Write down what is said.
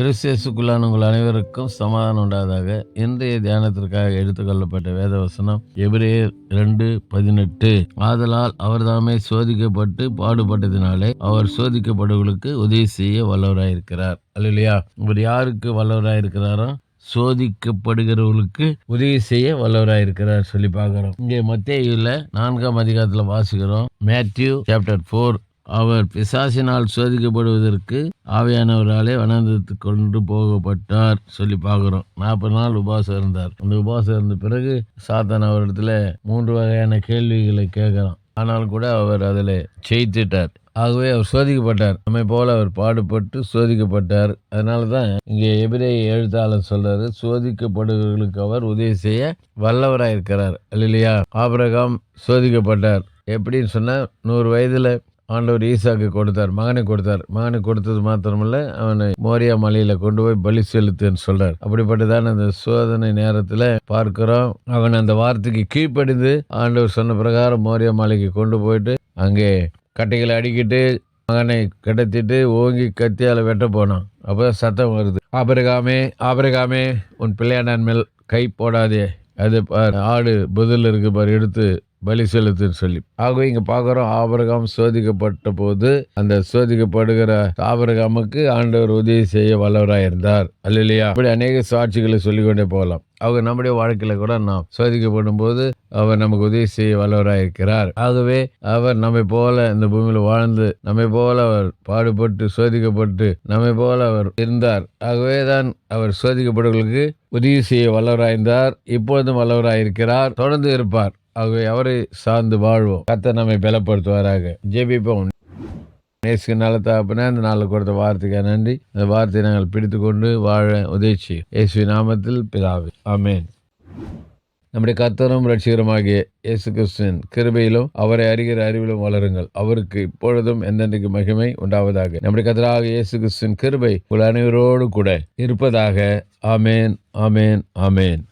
கிறிஸ்தியஸுக்குள்ளான உங்கள் அனைவருக்கும் சமாதானம் உண்டாதாக இன்றைய தியானத்திற்காக எடுத்துக்கொள்ளப்பட்ட வேத வசனம் எபிரேயர் ரெண்டு பதினெட்டு. ஆதலால் அவர்தாமே சோதிக்கப்பட்டு பாடுபட்டதினாலே அவர் சோதிக்கப்படுவர்களுக்கு உதவி செய்ய வல்லவராயிருக்கிறார். அல்லையா இவர் யாருக்கு வல்லவராயிருக்கிறாரோ சோதிக்கப்படுகிறவர்களுக்கு உதவி செய்ய வல்லவராயிருக்கிறார் சொல்லி பார்க்கிறோம். இங்கே மத்தியில் நான்காம் அதிகாரத்தில் வாசிக்கிறோம். மேத்யூ சாப்டர் ஃபோர் அவர் பிசாசினால் சோதிக்கப்படுவதற்கு ஆவியானவராலே வனந்தத்து கொண்டு போகப்பட்டார் சொல்லி பார்க்குறோம். நாற்பது நாள் உபவாசம் இருந்தார். அந்த உபவாசம் இருந்த பிறகு சாத்தான் அவரிடத்துல மூன்று வகையான கேள்விகளை கேட்குறான். ஆனால் கூட அவர் அதில் ஜெயித்துட்டார். ஆகவே அவர் சோதிக்கப்பட்டார். நம்மை போல அவர் பாடுபட்டு சோதிக்கப்பட்டார். அதனால தான் இங்கே எபிரே எழுத்தாளர் சொல்றாரு சோதிக்கப்படுபவர்களுக்கு அவர் உதவி செய்ய வல்லவராக இருக்கிறார் இல்லையா ஆபிரகாம் சோதிக்கப்பட்டார். எப்படின்னு சொன்னால் நூறு வயதில் ஆண்டவர் ஈசாக்கு கொடுத்தார் மகனை கொடுத்தார். மகனை கொடுத்தது மாத்திரமல்ல அவனை மோரியா மலையில கொண்டு போய் பலி செலுத்துன்னு சொல்றார். அப்படிப்பட்டதான அந்த சோதனை நேரத்துல பார்க்கிறோம். அவன் அந்த வார்த்தைக்கு கீழ்ப்படிந்து ஆண்டவர் சொன்ன பிரகாரம் மோரியா மலைக்கு கொண்டு போயிட்டு அங்கே கட்டைகளை அடிக்கிட்டு மகனை கிடத்திட்டு ஓங்கி கத்தியால வெட்ட போனான். அப்போ சத்தம் வருது. ஆபரகாமே ஆபரகாமே உன் பிள்ளையாண்டான் மேல் கை போடாதே. அது பார், ஆடு புதில் இருக்கு பார் எடுத்து பலி செலுத்துன்னு சொல்லி. ஆகவே இங்க பார்க்குறோம் ஆபரகாம் சோதிக்கப்பட்ட போது அந்த சோதிக்கப்படுகிற ஆபரகாமுக்கு ஆண்டவர் உதவி செய்ய வல்லவராக இருந்தார். அல்லையா அப்படி அநேக சாட்சிகளை சொல்லிக்கொண்டே போகலாம். அவங்க நம்முடைய வாழ்க்கையில கூட நாம் சோதிக்கப்படும் போது அவர் நமக்கு உதவி செய்ய வல்லவராக இருக்கிறார். ஆகவே அவர் நம்மை போல இந்த பூமியில் வாழ்ந்து நம்மை போல அவர் பாடுபட்டு சோதிக்கப்பட்டு நம்மை போல அவர் இருந்தார். ஆகவே தான் அவர் சோதிக்கப்படுவர்களுக்கு உதவி செய்ய வல்லவராயிருந்தார் இப்பொழுதும் வல்லவராயிருக்கிறார் தொடர்ந்து இருப்பார். ஆகவே அவரை சார்ந்து வாழ்வோம். கத்த நம்மை பலப்படுத்துவாராக. ஜெபிப்போம். நேசுக்கு நல்ல தாப்புனா அந்த நாளில் கொடுத்த வார்த்தைக்கு நன்றி. அந்த வார்த்தையை நாங்கள் பிடித்து கொண்டு வாழ உதவிச்சு இயேசு நாமத்தில் பிதாவே. ஆமேன். நம்முடைய கத்தரும் ரட்சிகரமாகிய இயேசு கிறிஸ்துவின் கிருபையிலும் அவரை அறிகிற அறிவிலும் வளருங்கள். அவருக்கு இப்பொழுதும் எந்தெந்தைக்கு மகிமை உண்டாவதாக. நம்முடைய கத்தராக இயேசு கிறிஸ்துவின் கிருபை உள்ள அனைவரோடு கூட இருப்பதாக. ஆமேன் ஆமேன் ஆமேன்.